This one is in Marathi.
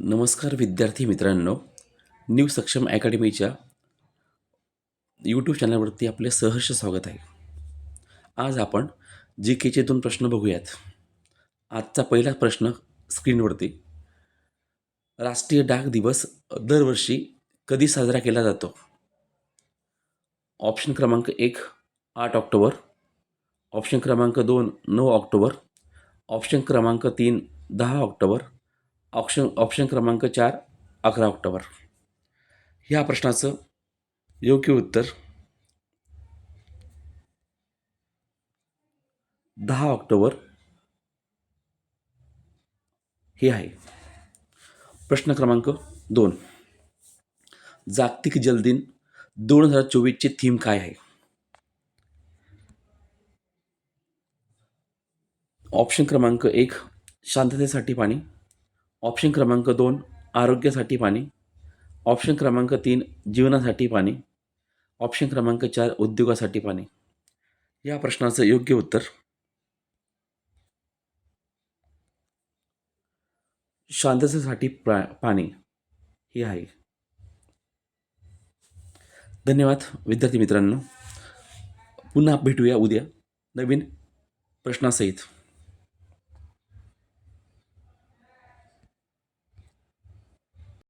नमस्कार विद्यार्थी मित्रांनो न्यू सक्षम अकॅडमीच्या यूट्यूब चॅनलवरती आपले सहर्ष स्वागत आहे. आज आपण जी केचे दोन प्रश्न बघूयात. आजचा पहिला प्रश्न स्क्रीनवरती. राष्ट्रीय डाक दिवस दरवर्षी कधी साजरा केला जातो? ऑप्शन क्रमांक एक आठ ऑक्टोबर. ऑप्शन क्रमांक दोन नऊ ऑक्टोबर. ऑप्शन क्रमांक तीन दहा ऑक्टोबर. ऑप्शन ऑप्शन क्रमांक चार अकरा ऑक्टोबर. ह्या प्रश्नाचं योग्य उत्तर दहा ऑक्टोबर हे आहे. प्रश्न क्रमांक दोन. जागतिक जलदिन दोन हजार चोवीसची थीम काय आहे? ऑप्शन क्रमांक एक शांततेसाठी पाणी. ऑप्शन क्रमांक दोन आरोग्यासाठी पाणी. ऑप्शन क्रमांक तीन जीवनासाठी पाणी. ऑप्शन क्रमांक चार उद्योगासाठी पाणी. या प्रश्नाचं योग्य उत्तर. शांततेसाठी प्रा पाणी. हे आहे. धन्यवाद विद्यार्थी मित्रांनो. पुन्हा भेटूया उद्या नवीन प्रश्नासहित.